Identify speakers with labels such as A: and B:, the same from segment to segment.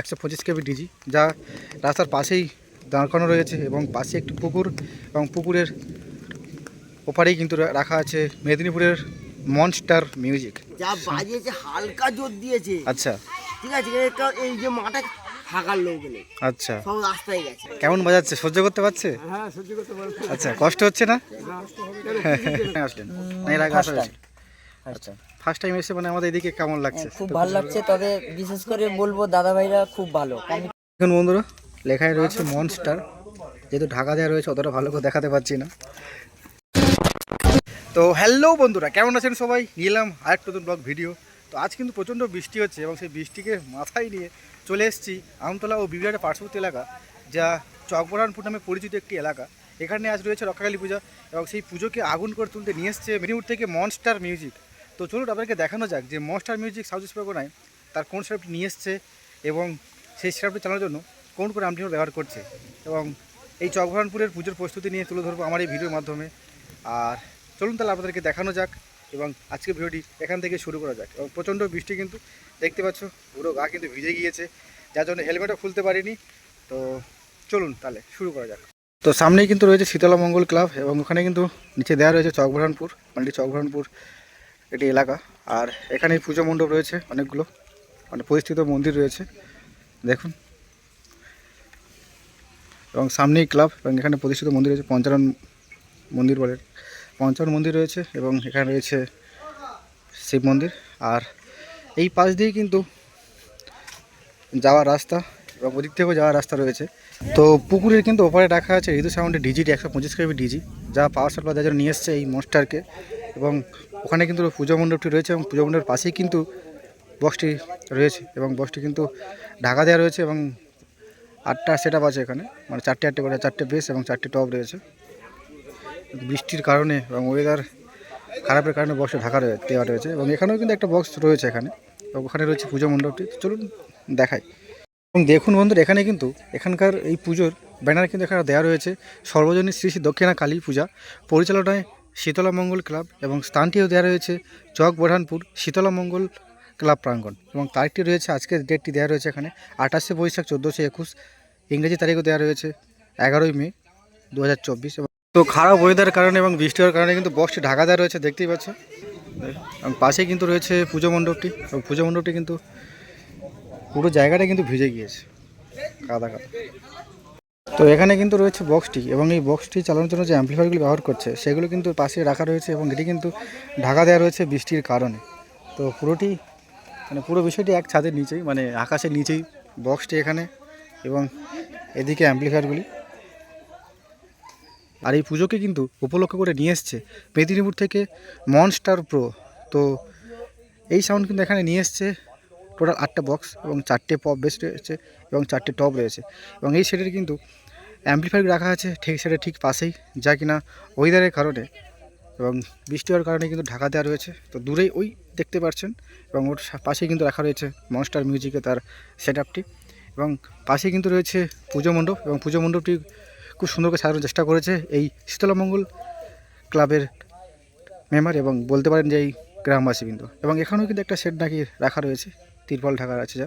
A: একশো পঁচিশ কেবি ডিজি যা রাস্তার পাশেই দাঁড় করানো রয়েছে এবং পাশে একটি পুকুর এবং পুকুরের ওপারেই কিন্তু রাখা আছে মেদিনীপুরের মনস্টার মিউজিক।
B: যা বাজিয়েছে হালকা জোর দিয়েছে।
A: আচ্ছা।
B: ঠিক আছে এই যে মাঠে থাকার লোক
A: আচ্ছা।
B: সব রাস্তায় গেছে।
A: কেমন বাজাচ্ছে? সহ্য করতে পারছে?
B: হ্যাঁ সহ্য করতে পারব
A: আচ্ছা কষ্ট হচ্ছে না? আসলেন। না এর আগে আসা আচ্ছা। ফার্স্ট টাইম এসে মানে আমাদের এদিকে কেমন লাগছে?
C: খুব ভালো লাগছে। তবে বিশেষ করে বলব দাদা ভাইরা খুব ভালো।
A: এখন বন্ধুরা লেখায় রয়েছে মনস্টার যেহেতু ঢাকা দেওয়া রয়েছে অতটা ভালো করে দেখাতে পারছি না। তো হ্যালো বন্ধুরা কেমন আছেন সবাই? নিলাম আরেকটা নতুন ব্লগ ভিডিও তো আজ কিন্তু প্রচণ্ড বৃষ্টি হচ্ছে এবং সেই বৃষ্টিকে মাথায় নিয়ে চলে এসেছি আমতলা ও বিবিরাটের পার্শ্ববর্তী এলাকা যা চকবরানপুর নামে পরিচিত একটি এলাকা। এখানে আজ রয়েছে রক্ষাকালী পূজা এবং সেই পুজোকে আগুন করে তুলতে নিয়ে এসছে মেদিনীপুর থেকে মনস্টার মিউজিক তো চলুন আপনাকে দেখানো যাক যে মনস্টার মিউজিক সাউথ ইস্ট পরগনায় তার কোন সেটআপটি নিয়ে এসছে এবং সেই সেটআপটি চালানোর জন্য কোন কোন আমটিও ব্যবহার করছে এবং এই চকভরানপুরের পুজোর প্রস্তুতি নিয়ে তুলে ধরবো আমার এই ভিডিওর মাধ্যমে। আর চলুন তাহলে আপনাদেরকে দেখানো যাক এবং আজকে ভিডিওটি এখান থেকে শুরু করা যাক। এবং প্রচণ্ড বৃষ্টি কিন্তু দেখতে পাচ্ছ, পুরো গা কিন্তু ভিজে গিয়েছে, যার জন্য হেলমেটও খুলতে পারিনি। তো চলুন তাহলে শুরু করা যাক। তো সামনেই কিন্তু রয়েছে শীতলা মঙ্গল ক্লাব এবং ওখানে কিন্তু নিচে দেওয়া রয়েছে চকভরানপুর মানে এটি এলাকা। আর এখানে পুজো মণ্ডপ রয়েছে অনেকগুলো। মানে পরিস্থিত মন্দির রয়েছে। দেখুন। এবং সামনেই ক্লাব এবং এখানে প্রতিষ্ঠিত মন্দির রয়েছে, পঞ্চানন মন্দির বলে। পঞ্চানন মন্দির রয়েছে এবং এখানে রয়েছে শিব মন্দির। আর এই পাশ দিয়েই কিন্তু যাওয়ার রাস্তা এবং ওদিক থেকেও যাওয়ার রাস্তা রয়েছে। তো পুকুরের কিন্তু ওপারে রাখা আছে ঋতু সাউন্ডের ডিজিটি, একশো পঁচিশ কেবি ডিজি, যা পাওয়ার সাপ্লাই জন্য নিয়ে এসছে এই মনস্টারকে এবং ওখানে কিন্তু পুজো মণ্ডপটি রয়েছে এবং পুজো মণ্ডপের পাশেই কিন্তু বক্সটি রয়েছে এবং বক্সটি কিন্তু ঢাকা দেওয়া রয়েছে এবং আটটা সেট আছে এখানে। মানে চারটে আটটে করে, চারটে বেস এবং চারটে টপ রয়েছে। বৃষ্টির কারণে এবং ওয়েদার খারাপের কারণে বক্সে ঢাকা দেওয়া রয়েছে এবং এখানেও কিন্তু একটা বক্স রয়েছে এখানে। এবং ওখানে রয়েছে পুজো মণ্ডপটি। চলুন দেখাই। এবং দেখুন বন্ধুরা, এখানে কিন্তু এখানকার এই পুজোর ব্যানার কিন্তু এখানে দেওয়া রয়েছে। সর্বজনীন শ্রী শ্রী দক্ষিণা কালী পূজা। পরিচালনায় শীতলা মঙ্গল ক্লাব এবং স্থানটিও দেওয়া রয়েছে চক বোরহানপুর শীতলা মঙ্গল ক্লাব প্রাঙ্গণ এবং তারিখটি রয়েছে, আজকের ডেটটি দেওয়া রয়েছে এখানে আঠাশে বৈশাখ চোদ্দোশো একুশ, ইংরেজি তারিখও দেওয়া রয়েছে এগারোই মে দু হাজার চব্বিশ তো খারাপ ওয়েদার কারণে এবং বৃষ্টি হওয়ার কারণে কিন্তু বক্সটি ঢাকা দেওয়া রয়েছে, দেখতেই পাচ্ছ। এবং পাশেই কিন্তু রয়েছে পুজো মণ্ডপটি, এবং পুজো মণ্ডপটি কিন্তু পুরো জায়গাটা কিন্তু ভিজে গিয়েছে, কাদা কাদা। তো এখানে কিন্তু রয়েছে বক্সটি এবং এই বক্সটি চালানোর জন্য যে অ্যাম্পলিফায়ারগুলি ব্যবহার করছে, সেগুলো কিন্তু পাশে রাখা রয়েছে এবং এটি কিন্তু ঢাকা দেওয়া রয়েছে বৃষ্টির কারণে। তো পুরোটি মানে পুরো বিষয়টি এক ছাদের নিচেই মানে আকাশের নিচেই বক্সটি এখানে এবং এদিকে অ্যাম্পলিফায়ারগুলি আর এই পুজোকে কিন্তু উপলক্ষ করে নিয়ে এসছে মেদিনীপুর থেকে মনস্টার প্রো তো এই সাউন্ড কিন্তু এখানে নিয়ে এসছে টোটাল আটটা বক্স এবং চারটে পপ বেস রয়েছে এবং চারটে টপ রয়েছে। এবং এই সেটের কিন্তু অ্যাম্পলিফায়ার রাখা আছে ঠিক সেটা ঠিক পাশেই, যা কিনা ওয়েদারের কারণে এবং বৃষ্টি হওয়ার কারণে কিন্তু ঢাকা দেওয়া রয়েছে। তো দূরেই ওই দেখতে পাচ্ছেন এবং ওর পাশেই কিন্তু রাখা রয়েছে মনস্টার মিউজিকে তার সেট আপটি এবং পাশেই কিন্তু রয়েছে পুজো মণ্ডপ এবং পুজো মণ্ডপটি খুব সুন্দর করে সাজানোর চেষ্টা করেছে এই শীতলামঙ্গল ক্লাবের মেম্বার এবং বলতে পারেন যে এই গ্রামবাসীবৃন্দ এবং এখানেও কিন্তু একটা সেট নাকি রাখা রয়েছে। তিরপল ঢাকার আছে যা।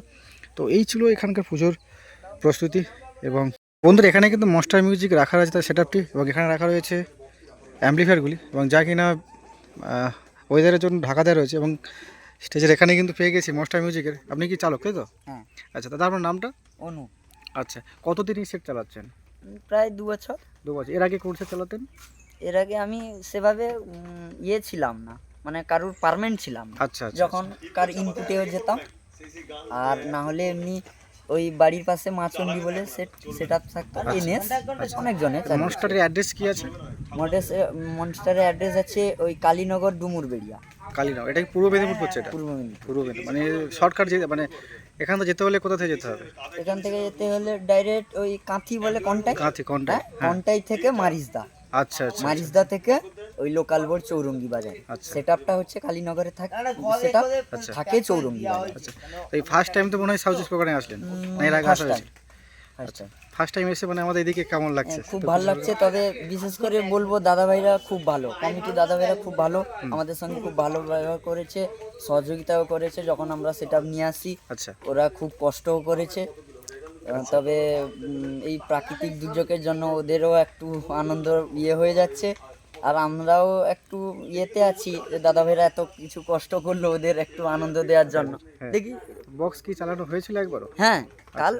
A: তো এই ছিল এখানকার পুজোর প্রস্তুতি এবং বন্ধুরা এখানে কিন্তু মস্টার মিউজিক রাখা রয়েছে তার সেট আপটি এবং এখানে রাখা রয়েছে অ্যাম্পলিফায়ারগুলি এবং যা কিনা ওয়েদারের জন্য ঢাকা দেওয়া রয়েছে এবং স্টেজের এখানে কিন্তু পেয়ে গেছি মস্টার মিউজিকের আপনি কি চালক তাই তো?
C: হ্যাঁ।
A: আচ্ছা দাদা আপনার নামটা?
C: অনু।
A: আচ্ছা কতদিন এই সেট চালাচ্ছেন?
C: প্রায় দু বছর।
A: দু বছর। এর আগে কোন সেট চালাতেন?
C: এর আগে আমি সেভাবে ইয়ে ছিলাম না। মানে কারোর পারমেন্ট ছিলাম
A: আচ্ছা আচ্ছা
C: যখন কার ইনপুটেও যেতাম আর না হলে এমনি ওই বাড়ির পাশে মাচন্ডি বলে সেট সেট আপ থাকতো এনএস অনেকজনের
A: মনস্টারের অ্যাড্রেস কি আছে?
C: মডেস মনস্টারের অ্যাড্রেস আছে ওই কালীনগর ডুমুরবেড়িয়া
A: কালীনগর এটা কি পূর্ব মেদিনীপুর পড়ছে এটা?
C: পূর্ব মেদিনীপুর।
A: পূর্ব মেদিনীপুর মানে শর্টকাট যেতে মানে এখান থেকে যেতে হলে কোথা থেকে যেতে হবে?
C: এখান থেকে যেতে হলে ডাইরেক্ট ওই কাঁথি বলে কন্টাই।
A: কাঁথি কোনটা
C: হ্যাঁ কন্টাই থেকে মারিসদা
A: আচ্ছা আচ্ছা
C: মারিসদা থেকে ওই লোকাল বোর্ড চৌরঙ্গি বাজার।
A: আচ্ছা।
C: সেট আপটা হচ্ছে কালীনগরে থাকে সেট
A: আচ্ছা।
C: থাকে চৌরঙ্গি বাজার।
A: আচ্ছা এই ফার্স্ট টাইম তো মনে হয় সাউথ ইস্ট আসলেন? না এর আগে আসা
C: first
A: হয়েছিল
C: ফার্স্ট টাইম
A: এসে মানে আমাদের এদিকে কেমন লাগছে?
C: খুব ভালো লাগছে তবে বিশেষ করে বলব দাদা ভাইরা খুব ভালো। কমিটি দাদা ভাইরা খুব ভালো আমাদের সঙ্গে খুব ভালো ব্যবহার করেছে সহযোগিতাও করেছে যখন আমরা সেটা নিয়ে আসি
A: আচ্ছা।
C: ওরা খুব কষ্টও করেছে। তবে এই প্রাকৃতিক দুর্যোগের জন্য ওদেরও একটু আনন্দ ইয়ে হয়ে যাচ্ছে। আর আমরাও একটু ইয়েতে আছি যে দাদা ভাইরা এত কিছু কষ্ট করল ওদের একটু আনন্দ দেওয়ার জন্য।
A: হ্যাঁ।
C: দেখি।
A: বক্স কি চালানো হয়েছিল একবারও?
C: হ্যাঁ কাল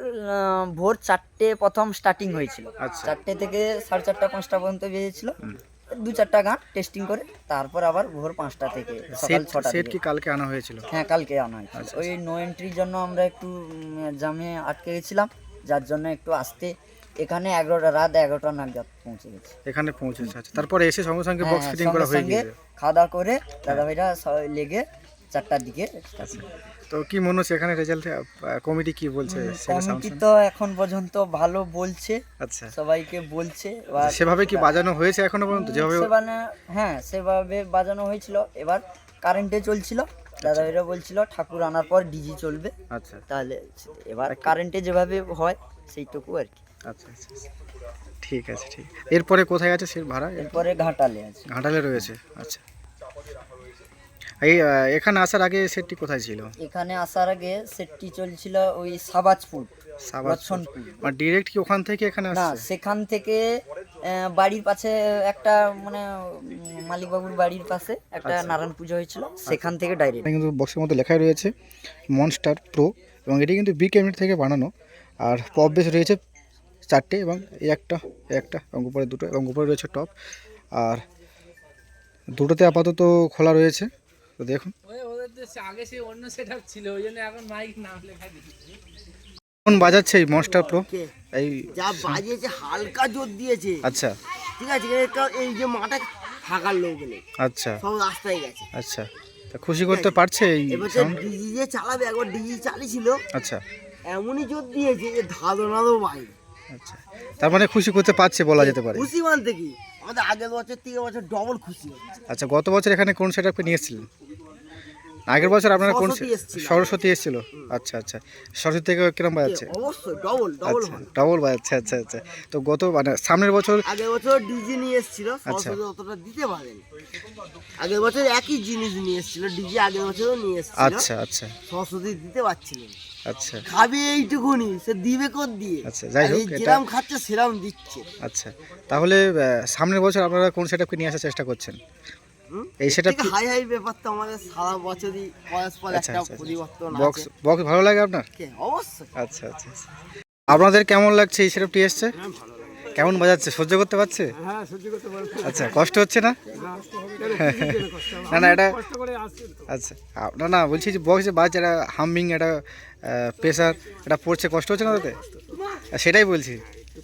C: ভোর চারটে প্রথম স্টার্টিং হয়েছিল।
A: আচ্ছা।
C: চারটে থেকে সাড়ে চারটা পাঁচটা পর্যন্ত বেজেছিল। দু চারটা গান টেস্টিং করে তারপর আবার ভোর পাঁচটা থেকে সকাল
A: সেট
C: ছটা
A: সেট কি কালকে আনা হয়েছিল?
C: হ্যাঁ কালকে আনা হয়েছিল।
A: আচ্ছা,
C: ওই নো এন্ট্রির জন্য আমরা একটু জামে আটকে গেছিলাম। যার জন্য একটু আসতে এখানে এগারোটা রাত এগারোটা নাগাদ পৌঁছে গেছি।
A: এখানে পৌঁছেছে আচ্ছা। তারপরে এসে সঙ্গে সঙ্গে বক্স
C: হ্যাঁ,
A: ফিটিং করা হয়ে
C: সঙ্গে
A: গিয়েছে
C: খাওয়া দাওয়া করে দাদা ভাইরা সবাই লেগে চারটার দিকে
A: আচ্ছা তো কি মনে হচ্ছে এখানে রেজাল্ট কমিটি কি বলছে?
C: কমিটি তো এখন পর্যন্ত ভালো বলছে।
A: আচ্ছা।
C: সবাইকে বলছে এবার
A: সেভাবে কি বাজানো হয়েছে এখনও পর্যন্ত? যেভাবে
C: হ্যাঁ সেভাবে বাজানো হয়েছিল। এবার কারেন্টে চলছিল। দাদা ভাইরা বলছিল ঠাকুর আনার পর ডিজি চলবে।
A: আচ্ছা।
C: তাহলে এবার কারেন্টে যেভাবে হয় সেইটুকু আর কি।
A: আচ্ছা আচ্ছা আচ্ছা। ঠিক আছে ঠিক। এরপরে কোথায় আছে সে ভাড়া?
C: এরপরে ঘাটালে আছে।
A: ঘাটালে রয়েছে আচ্ছা। এই এখানে আসার আগে সেটটি কোথায় ছিল?
C: এখানে আসার আগে সেটটি চলছিল ওই সাবাজপুর
A: সাবাজ
C: লক্ষণপুর
A: মানে ডিরেক্ট কি ওখান থেকে এখানে
C: না সেখান থেকে বাড়ির পাশে একটা মানে মালিকবাবুর বাড়ির পাশে একটা
A: আচ্ছা।
C: নারায়ণ পুজো হয়েছিল। সেখান থেকে ডাইরেক্ট
A: কিন্তু বক্সের মধ্যে লেখাই রয়েছে মনস্টার প্রো এবং এটি কিন্তু বি ক্যাবিনেট থেকে বানানো আর পপ বেস রয়েছে চারটে এবং এই একটা এই একটা এবং উপরে দুটো এবং উপরে রয়েছে টপ। আর দুটোতে আপাতত খোলা রয়েছে তো দেখুন।
D: এখন
A: বাজাচ্ছে এই মনস্টার প্রো এই
B: যা বাজিয়েছে হালকা জোর দিয়েছে।
A: আচ্ছা।
B: ঠিক আছে এই যে মাঠে থাকার লোক
A: আচ্ছা।
B: সব রাস্তায় গেছে।
A: আচ্ছা। তা খুশি করতে পারছে এই
B: ডিজি যে চালাবে একবার ডিজি চালিয়েছিল
A: আচ্ছা।
B: এমনই জোর দিয়েছে যে ধাদো নাদো বাইরে
A: আচ্ছা। তার মানে খুশি করতে পারছে বলা যেতে পারে।
B: খুশি মানতে কি? আমাদের আগের বছর থেকে বছর ডবল খুশি
A: আচ্ছা গত বছর এখানে কোন সেট আপে নিয়ে এসেছিলেন? আগের বছর আপনারা কোন
B: সরস্বতী এসেছিল।
A: আচ্ছা আচ্ছা। সরস্বতী থেকে কিরম বাজাচ্ছে?
B: অবশ্যই ডবল ডবল
A: আচ্ছা ডবল বাজাচ্ছে আচ্ছা আচ্ছা। তো গত মানে সামনের বছর
B: আগের বছর ডিজি নিয়ে এসেছিল
A: আচ্ছা।
B: সরস্বতী অতটা দিতে পারেনি। আগের বছর একই জিনিস নিয়ে এসেছিল ডিজি আগের বছরও নিয়ে এসেছিল।
A: আচ্ছা আচ্ছা।
B: সরস্বতী দিতে পারছিলেন।
A: আচ্ছা।
B: খাবে এইটুকুনি সে দিবে কোন দিয়ে
A: আচ্ছা, যাই হোক,
B: যেরাম খাচ্ছে সেরাম দিচ্ছে।
A: আচ্ছা। তাহলে সামনের বছর আপনারা কোন সেট আপকে নিয়ে আসার চেষ্টা করছেন? এই সেট
B: হাই হাই ব্যাপার তো আমাদের সারা বছরই
A: আচ্ছা
B: একটা
A: আচ্ছা
B: পরিবর্তন
A: বক্স
B: আছে।
A: বক্স ভালো লাগে আপনার?
B: কে? অবশ্যই।
A: আচ্ছা আচ্ছা আচ্ছা। আপনাদের কেমন লাগছে এই সেটআপটি এসছে?
B: হ্যাঁ
A: কেমন বাজাচ্ছে সহ্য করতে পারছে?
B: হ্যাঁ
A: আচ্ছা কষ্ট হচ্ছে না? না না। এটা আচ্ছা না না বলছি যে বক্সে বাজছে একটা হামিং একটা প্রেশার এটা পড়ছে কষ্ট হচ্ছে না তাতে সেটাই বলছি।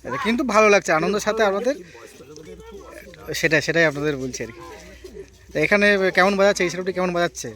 A: আচ্ছা, কিন্তু ভালো লাগছে আনন্দের সাথে আপনাদের সেটাই সেটাই আপনাদের বলছি আর কি। তো এখানে কেমন বাজাচ্ছে? এই সেটআপটি কেমন বাজাচ্ছে?